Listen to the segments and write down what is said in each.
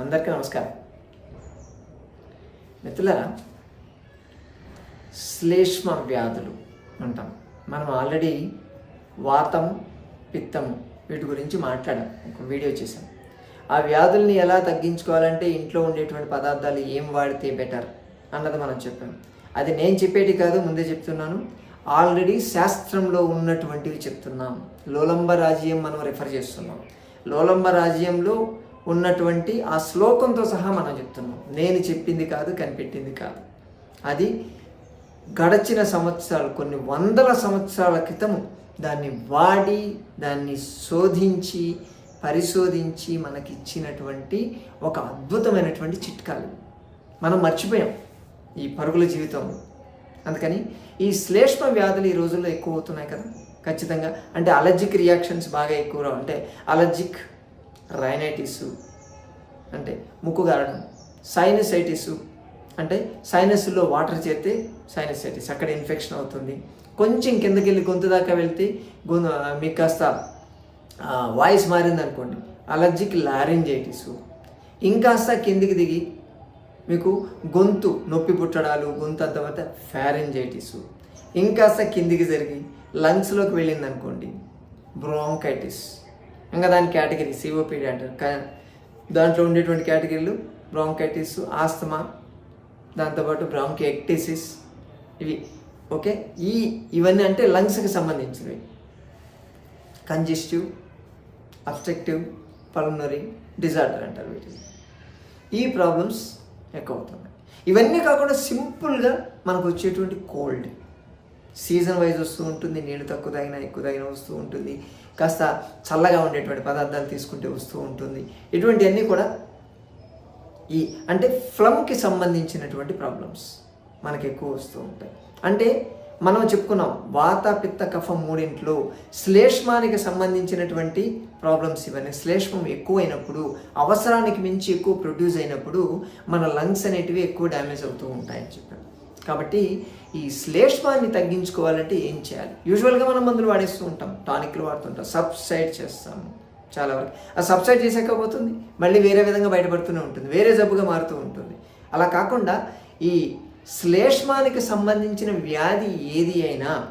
అందరికీ నమస్కారం. మిత్రులరా శ్లేష్మ వ్యాధులు అంటాం. మనం ఆల్రెడీ వాతం పిత్తం వీటి గురించి మాట్లాడాం ఒక వీడియో చేసాం ఆ వ్యాధుల్ని ఎలా తగ్గించుకోవాలంటే ఇంట్లో ఉండేటువంటి పదార్థాలు ఏం వాడితే బెటర్ అన్నది మనం చెప్పాం. అది నేను చెప్పేటి కాదు ముందే చెప్తున్నాను. ఆల్రెడీ శాస్త్రంలో ఉన్నటువంటివి చెప్తున్నాం. లోలంబ రాజ్యం మనం రిఫర్ చేస్తున్నాం. లోలంబ రాజ్యంలో ఉన్నటువంటి ఆ శ్లోకంతో సహా మనం చెప్తున్నాం. నేను చెప్పింది కాదు కనిపెట్టింది కాదు. అది గడచిన సంవత్సరాలు కొన్ని వందల సంవత్సరాల క్రితం దాన్ని వాడి దాన్ని శోధించి పరిశోధించి మనకి ఇచ్చినటువంటి ఒక అద్భుతమైనటువంటి చిట్కాలు. మనం మర్చిపోయాం ఈ పరుగుల జీవితంలో అందుకని ఈ శ్లేష్మ వ్యాధులు ఈ రోజుల్లో ఎక్కువ అవుతున్నాయి కదా. ఖచ్చితంగా. అంటే అలర్జిక్ రియాక్షన్స్ బాగా ఎక్కువ అంటే అలర్జిక్ రైనైటిస్ అంటే ముక్కు గారడం సైనసైటిస్ అంటే సైనస్లో వాటర్ చేస్తే సైనసైటిస్ అక్కడ ఇన్ఫెక్షన్ అవుతుంది. కొంచెం కిందకి వెళ్ళి గొంతు దాకా వెళ్తే గొంతు మీకు కాస్త వాయిస్ మారింది అనుకోండి అలర్జిక్ లారింజైటిస్ ఇంకాస్త కిందికి దిగి మీకు గొంతు నొప్పి పుట్టడాలు గొంతు తర్వాత ఫ్యారెంజైటిస్ ఇంకాస్త కిందికి జరిగి లంగ్స్లోకి వెళ్ళింది అనుకోండి బ్రాంకైటిస్ ఇంకా దాని కేటగిరీ సిఓపిడి అంటారు. దాంట్లో ఉండేటువంటి కేటగిరీలు బ్రాంకైటిస్ ఆస్తమా దాంతోపాటు బ్రాంకిఎక్టిసిస్ ఇవి. ఓకే? ఈ ఇవన్నీ అంటే లంగ్స్కి సంబంధించినవి. కంజెస్టివ్ అబ్స్ట్రక్టివ్ పల్మనరీ డిజార్డర్ అంటారు వీటిని. ఈ ప్రాబ్లమ్స్ ఎక్కువ అవుతున్నాయి. ఇవన్నీ కాకుండా సింపుల్గా మనకు వచ్చేటువంటి కోల్డ్ సీజన్ వైజ్ వస్తూ ఉంటుంది నీళ్ళు తక్కువ తగిన ఎక్కువ తగిన వస్తూ ఉంటుంది. కాస్త చల్లగా ఉండేటువంటి పదార్థాలు తీసుకుంటే వస్తూ ఉంటుంది. ఇటువంటివన్నీ కూడా ఈ అంటే ఫ్లమ్కి సంబంధించినటువంటి ప్రాబ్లమ్స్ మనకు ఎక్కువ వస్తూ ఉంటాయి. అంటే మనం చెప్పుకున్నాం వాత పిత్త కఫం మూడింట్లో శ్లేష్మానికి సంబంధించినటువంటి ప్రాబ్లమ్స్ ఇవన్నీ శ్లేష్మం ఎక్కువైనప్పుడు అవసరానికి మించి ఎక్కువ ప్రొడ్యూస్ అయినప్పుడు మన లంగ్స్ అనేటివి ఎక్కువ డ్యామేజ్ అవుతూ ఉంటాయని చెప్పాను కాబట్టి ఈ శ్లేష్మాన్ని తగ్గించుకోవాలంటే ఏం చేయాలి? యూజువల్గా మనం మందులు వాడేస్తూ ఉంటాం టానిక్లు వాడుతుంటాం సబ్సైడ్ చేస్తాము చాలా వరకు. ఆ సబ్సైడ్ చేసాక పోతుంది మళ్ళీ వేరే విధంగా బయటపడుతూనే ఉంటుంది వేరే జబ్బుగా మారుతూ ఉంటుంది. అలా కాకుండా ఈ శ్లేష్మానికి సంబంధించిన వ్యాధి ఏది అయినా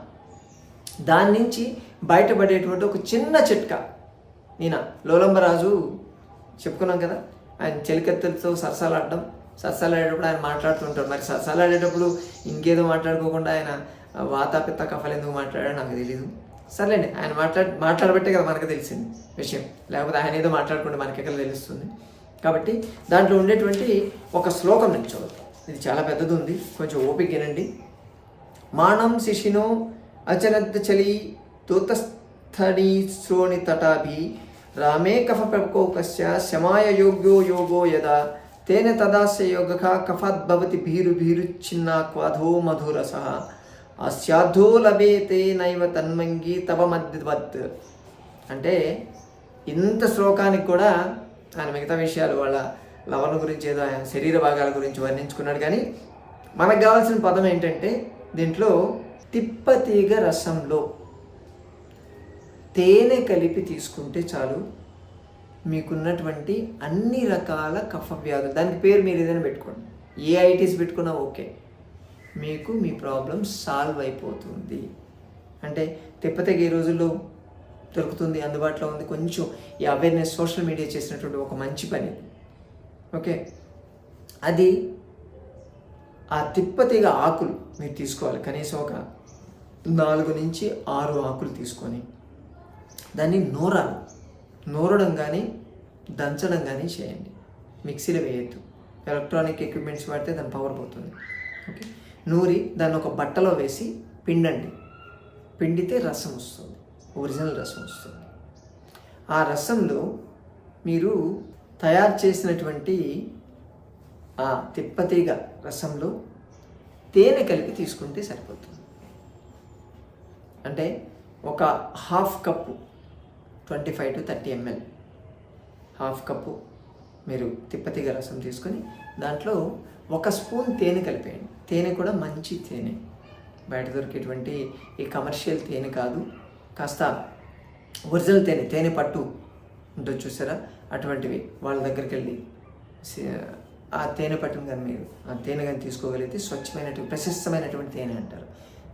దాని నుంచి బయటపడేటువంటి ఒక చిన్న చిట్కా. నేను లోలంబరాజు చెప్పుకున్నాం కదా? ఆయన చెలికత్తెలతో సరసాలాడడం సరసాలాడేటప్పుడు ఆయన మాట్లాడుతుంటారు మరి సరసాలాడేటప్పుడు ఇంకేదో మాట్లాడుకోకుండా ఆయన వాతాపిత్త కఫలు ఎందుకు మాట్లాడాడో నాకు తెలియదు సర్లేండి ఆయన మాట్లాడి మాట్లాడబట్టే కదా మనకు తెలిసింది విషయం. లేకపోతే ఆయన ఏదో మాట్లాడుకుంటే మనకి ఎక్కడ తెలుస్తుంది? కాబట్టి దాంట్లో ఉండేటువంటి ఒక శ్లోకం నేను చదువుతాం. ఇది చాలా పెద్దది ఉంది. కొంచెం ఓపిక వినండి. మానం శిశినో అచనద్ద చలి తూతస్థడి శ్రోణి తటాభి రామే కఫ ప్రకోకస్య శమాయ యోగ్యో యోగో యదా తేన తదాస్య యోగక కఫద్భవతి భీరు భీరు చిన్న క్వధో మధురస. అస్యాధో లభేతే నైవ తన్మంగి తవ మధ్యవత్ అంటే ఇంత శ్లోకానికి కూడా ఆయన మిగతా విషయాలు వాళ్ళ లవణ గురించి ఏదో ఆయన శరీర భాగాల గురించి వర్ణించుకున్నాడు కానీ మనకు కావాల్సిన పదం ఏంటంటే దీంట్లో తిప్పతీగ రసంలో తేనె కలిపి తీసుకుంటే చాలు. మీకున్నటువంటి అన్ని రకాల కఫ వ్యాధులు. దానికి పేరు మీరు ఏదైనా పెట్టుకోండి. ఏ ఐటీస్ పెట్టుకున్నా ఓకే. మీకు మీ ప్రాబ్లం సాల్వ్ అయిపోతుంది. అంటే తిప్పతీగ ఈ రోజుల్లో దొరుకుతుంది అందుబాటులో ఉంది. కొంచెం ఈ అవేర్నెస్ సోషల్ మీడియా చేసినటువంటి ఒక మంచి పని. ఓకే? అది ఆ తిప్పతీగ ఆకులు మీరు తీసుకోవాలి. కనీసం ఒక నాలుగు నుంచి ఆరు ఆకులు తీసుకొని దాన్ని నూరాలి. నూరడం కానీ దంచడం కానీ చేయండి. మిక్సీలో వేయద్దు. ఎలక్ట్రానిక్ ఎక్విప్మెంట్స్ వాడితే దాని పవర్ పోతుంది. ఓకే? నూరి దాన్ని ఒక బట్టలో వేసి పిండండి. పిండితే రసం వస్తుంది. ఒరిజినల్ రసం వస్తుంది. ఆ రసంలో మీరు తయారు చేసినటువంటి ఆ తిప్పతీగ రసంలో తేనె కలిపి తీసుకుంటే సరిపోతుంది. అంటే ఒక half cup twenty five to thirty ML half cup మీరు తిప్పతిగ రసం తీసుకొని దాంట్లో ఒక స్పూన్ తేనె కలిపేయండి. తేనె కూడా మంచి తేనె. బయట దొరికేటువంటి ఈ కమర్షియల్ తేనె కాదు. కాస్త ఒరిజినల్ తేనె తేనె పట్టు ఉంటుంది చూసారా? అటువంటివి వాళ్ళ దగ్గరికి వెళ్ళి ఆ తేనె పట్టును కానీ మీరు ఆ తేనె కానీ తీసుకోగలిగితే స్వచ్ఛమైనటువంటి ప్రశస్తమైనటువంటి తేనె అంటారు.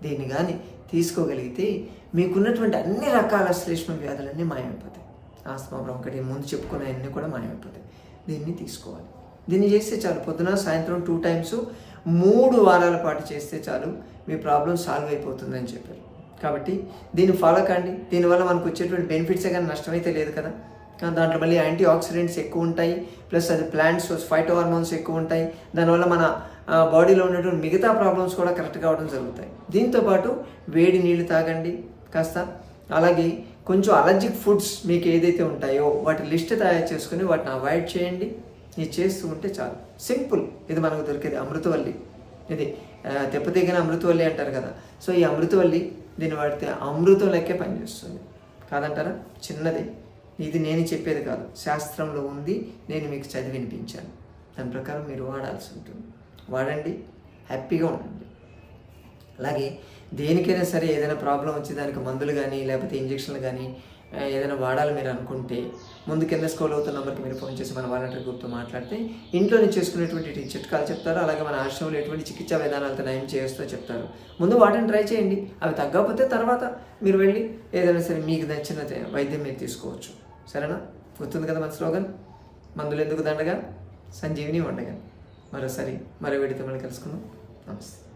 దీన్ని కానీ తీసుకోగలిగితే మీకున్నటువంటి అన్ని రకాల శ్లేష్మ వ్యాధులన్నీ మాయమైపోతాయి. ఆస్తమా ఒకటి ముందు చెప్పుకున్న అన్నీ కూడా మాయమైపోతాయి. దీన్ని తీసుకోవాలి. దీన్ని చేస్తే చాలు. పొద్దున సాయంత్రం టూ టైమ్స్ మూడు వారాల పాటు చేస్తే చాలు మీ ప్రాబ్లం సాల్వ్ అయిపోతుందని చెప్పారు. కాబట్టి దీన్ని ఫాలో కండి. దీనివల్ల మనకు వచ్చేటువంటి బెనిఫిట్సే కానీ నష్టమైతే లేదు కదా. దాంట్లో మళ్ళీ యాంటీ ఆక్సిడెంట్స్ ఎక్కువ ఉంటాయి ప్లస్ అది ప్లాంట్స్ ఫైటో హార్మోన్స్ ఎక్కువ ఉంటాయి. దానివల్ల మన బాడీలో ఉన్నటువంటి మిగతా ప్రాబ్లమ్స్ కూడా కరెక్ట్ కావడం జరుగుతాయి. దీంతోపాటు వేడి నీళ్ళు తాగండి కాస్త. అలాగే కొంచెం అలర్జిక్ ఫుడ్స్ మీకు ఏదైతే ఉంటాయో వాటి లిస్ట్ తయారు చేసుకుని వాటిని అవాయిడ్ చేయండి. ఇది చేస్తూ ఉంటే చాలు. సింపుల్. ఇది మనకు దొరికేది అమృతవల్లి. ఇది తెప్పతీగిన అమృతవల్లి అంటారు కదా. సో ఈ అమృతవల్లి దీన్ని వాడితే అమృతం లెక్కే పనిచేస్తుంది. కాదంటారా? చిన్నది. ఇది నేను చెప్పేది కాదు. శాస్త్రంలో ఉంది. నేను మీకు చదివి వినిపించాను. దాని ప్రకారం మీరు వాడాల్సి ఉంటుంది. వాడండి. హ్యాపీగా ఉండండి. అలాగే దేనికైనా సరే ఏదైనా ప్రాబ్లం వచ్చి దానికి మందులు కానీ లేకపోతే ఇంజక్షన్లు కానీ ఏదైనా వాడాలి మీరు అనుకుంటే ముందు కింద స్కూల్ అవుతున్న నెంబర్కి మీరు ఫోన్ చేసి మన వాలంటీర్ గ్రూప్తో మాట్లాడితే ఇంట్లోనే చేసుకునేటువంటి చిట్కాలు చెప్తారు. అలాగే మన ఆశ్రమంలో ఎటువంటి చికిత్సా విధానాలతో నయం చేస్తూ చెప్తారు. ముందు వాటిని ట్రై చేయండి. అవి తగ్గకపోతే తర్వాత మీరు వెళ్ళి ఏదైనా సరే మీకు నచ్చిన వైద్యం మీరు తీసుకోవచ్చు. సరేనా? గుర్తుంది కదా మన స్లోగన్? మందులు ఎందుకు దండగా? సంజీవిని వండగా. మరోసారి మరో వీడితో మళ్ళీ కలుసుకుందాం. నమస్తే.